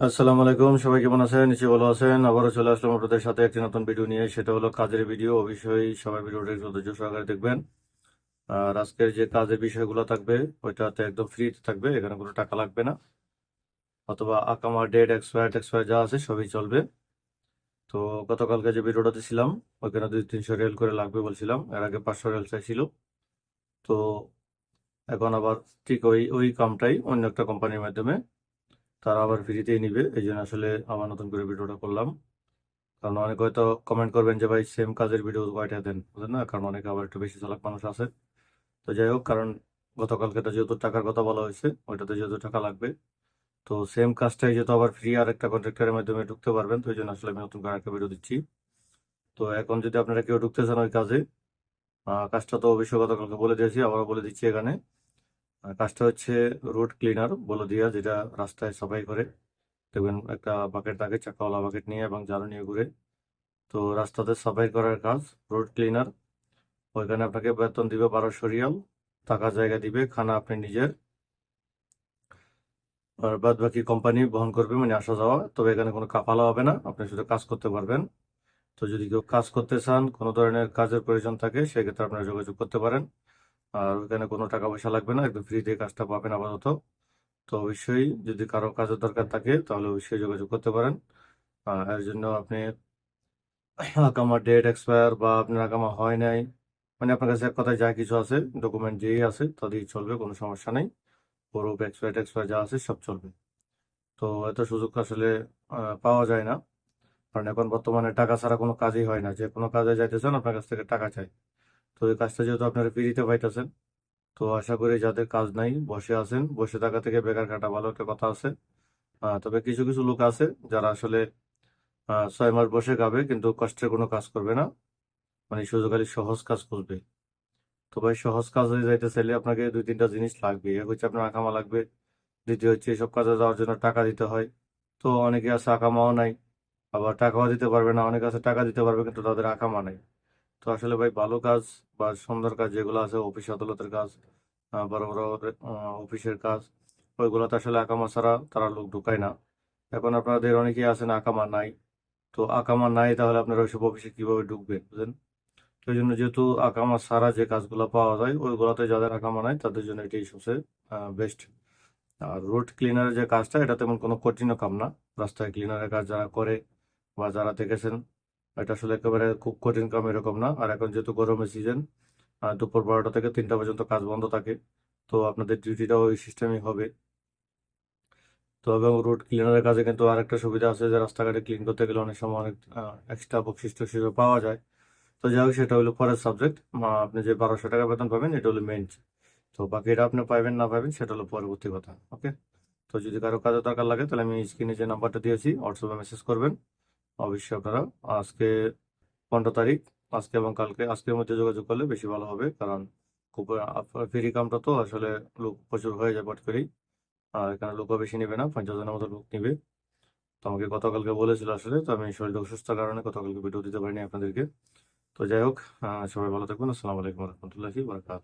আসসালামু আলাইকুম, সবাই কেমন আছেন? নিচে ভালো আছেন। আবারও চলে আসলাম আপনাদের সাথে একটি নতুন ভিডিও নিয়ে। সেটা হলো কাজের ভিডিও। অবশ্যই সবাই ভিডিওটা ধৈর্য সহকারে দেখবেন। আর আজকের যে কাজের বিষয়গুলো থাকবে, ওইটাতে একদম ফ্রি থাকবে। এখানে কোনো টাকা লাগবে না। অথবা আকামা, ডেট, এক্সপায়ার এক্সপায়ার যা আছে সবই চলবে। তো গতকালকে যে ভিডিওটা দিছিলাম ওইখানে দুই তিনশো রেল করে লাগবে বলছিলাম। এর আগে পাঁচশো রেল চাইছিল। তো এখন আবার ঠিক ওই ওই কামটাই অন্য একটা কোম্পানির মাধ্যমে তারা আবার ফ্রিতেই নিবে এই জন্য আসলে আবার নতুন করে ভিডিওটা করলাম। কারণ অনেকে হয়তো কমেন্ট করবেন যে, ভাই সেম কাজের ভিডিও কয়টা দেন? বুঝলেন না? কারণ অনেকে আবার একটু বেশি চালাক মানুষ আছে। তো যাই হোক, কারণ গতকালকে তো যেহেতু টাকার কথা বলা হয়েছে, ওইটাতে যেহেতু টাকা লাগবে, তো সেম কাজটাই যেহেতু আবার ফ্রি আর একটা কন্ট্রাক্টরের মাধ্যমে ঢুকতে পারবেন, তো এই জন্য আসলে আমি নতুন করে একটা ভিডিও দিচ্ছি। তো এখন যদি আপনারা কেউ ঢুকতে চান ওই কাজে কাজটা তো অবশ্যই গতকালকে বলে দিয়েছি, আবারও বলে দিচ্ছি এখানে। কাজটা হচ্ছে রোড ক্লিনার বলে দিয়া যেটা রাস্তায় সাফাই করে দেখবেন একটা বাকেট থাকে, চাকাওয়ালা বাকেট নিয়ে এবং ঝাড়ু নিয়ে ঘুরে। তো রাস্তাতে সাফাই করার কাজ রোড ক্লিনার ওইখানে আপনাকে বেতন দিবে বারোশো রিয়াল, থাকার জায়গা দিবে, খানা আপনি নিজের। আর বাদ বাকি কোম্পানি বহন করবে মানে আসা যাওয়া। তবে এখানে কোনো কাফালা হবে না, আপনি শুধু কাজ করতে পারবেন। তো যদি কেউ কাজ করতে চান, কোনো ধরনের কাজের প্রয়োজন থাকে, সেক্ষেত্রে আপনারা যোগাযোগ করতে পারেন। আর ওইখানে কোনো টাকা পয়সা লাগবে না, একদম ফ্রিতে কাজটা পাবেন আপাতত। তো অবশ্যই যদি কারও কাজের দরকার থাকে, তাহলে অবশ্যই যোগাযোগ করতে পারেন। এর জন্য আপনি আকামা ডেট এক্সপায়ার বা আপনার আকামা হয় নাই মানে আপনার কাছে এক কথায় যা কিছু আছে ডকুমেন্ট যেই আছে তাদেরই চলবে, কোনো সমস্যা নেই। প্রুফ এক্সপায়ার এক্সপায়ার যা আছে, সব চলবে। তো এত সুযোগ আসলে পাওয়া যায় না। কারণ এখন বর্তমানে টাকা ছাড়া কোনো কাজই হয় না। যে কোনো কাজে যাইতেছেন আপনার কাছ থেকে টাকা চাই। তো কাজটা যেহেতু আপনারা ফ্রিতে পাইতেছেন, তো আশা করি যাদের কাজ নাই, বসে আছেন, বসে থাকা থেকে বেকার কাটা ভালো একটা কথা আছে। তবে কিছু কিছু লোক আছে যারা আসলে ছয় মাস বসে খাবে কিন্তু কষ্টের কোনো কাজ করবে না। মানে শুধু খালি সহজ কাজ করবে তো ভাই, সহজ কাজ হয়ে যাইতে চাইলে আপনাকে দুই, তিনটা জিনিস লাগবে। এক হচ্ছে আপনার আকামা লাগবে, দ্বিতীয় হচ্ছে এসব কাজে যাওয়ার জন্য টাকা দিতে হয়। তো অনেকে আছে আকামাও নাই, আবার টাকাও দিতে পারবে না, অনেকে আছে টাকা দিতে পারবে কিন্তু তাদের আকামা নাই। তো আসলে ভাই ভালো কাজ বা সুন্দর কাজ যেগুলো আছে অফিস আদালতের কাজ বড় বড় অফিসের কাজ, ওইগুলোতে আসলে আকামা ছাড়া তারা লোক ঢুকায় না। এখন আপনাদের অনেকেই আছেন আকামা নাই। তো আকামা নাই তাহলে আপনারা ওইসব অফিসে কীভাবে ঢুকবেন, বুঝলেন? সেই জন্য যেহেতু আকামা ছাড়া যে কাজগুলো পাওয়া যায়, ওইগুলোতে যাদের আকামা নাই তাদের জন্য এটাই সবচেয়ে বেস্ট আর রোড ক্লিনারের যে কাজটা, এটা তেমন কোনো কঠিন কাম না। রাস্তায় ক্লিনারের কাজ যারা করে বা যারা দেখেছেন এটা আসলে একেবারে খুব কঠিন কাম এরকম না। আর এখন যেহেতু গরমের সিজন দুপুর বারোটা থেকে তিনটা পর্যন্ত কাজ বন্ধ থাকে, তো আপনাদের ডিউটিটাও ওই সিস্টেমই হবে। তো এবং রোড ক্লিনারের কাজে কিন্তু আরেকটা সুবিধা আছে যে রাস্তাঘাটে ক্লিন করতে গেলে অনেক সময় অনেক এক্সট্রা বকশিস টকশিস পাওয়া যায়। তো যাই হোক, সেটা হলো পরের সাবজেক্ট আপনি যে বারোশো টাকা বেতন পাবেন, এটা হলো মেন তো বাকিটা আপনি পাইবেন, না পাবেন সেটা হলো পরবর্তী কথা ওকে তো যদি কারও কাজে দরকার লাগে, তাহলে আমি স্ক্রিনে যে নাম্বারটা দিয়েছি হোয়াটসঅ্যাপে মেসেজ করবেন। অবশ্যই আপনারা আজকে পনেরো তারিখ, আজকে এবং কালকে, আজকের মধ্যে যোগাযোগ করলে বেশি ভালো হবে, কারণ খুব ফ্রি কামটা তো আসলে লোক প্রচুর হয়ে যায় পট করেই। আর এখানে লোকও বেশি নেবে না, পঞ্চাশ জনের মতো লোক নেবে। তো আমাকে গতকালকে বলেছিল আসলে, তো আমি শরীর অসুস্থতার কারণে গতকালকে ভিডিও দিতে পারিনি আপনাদেরকে। তো যাই হোক সবাই ভালো থাকবেন আসসালামু আলাইকুম রহমতুল্লাহি বারকাত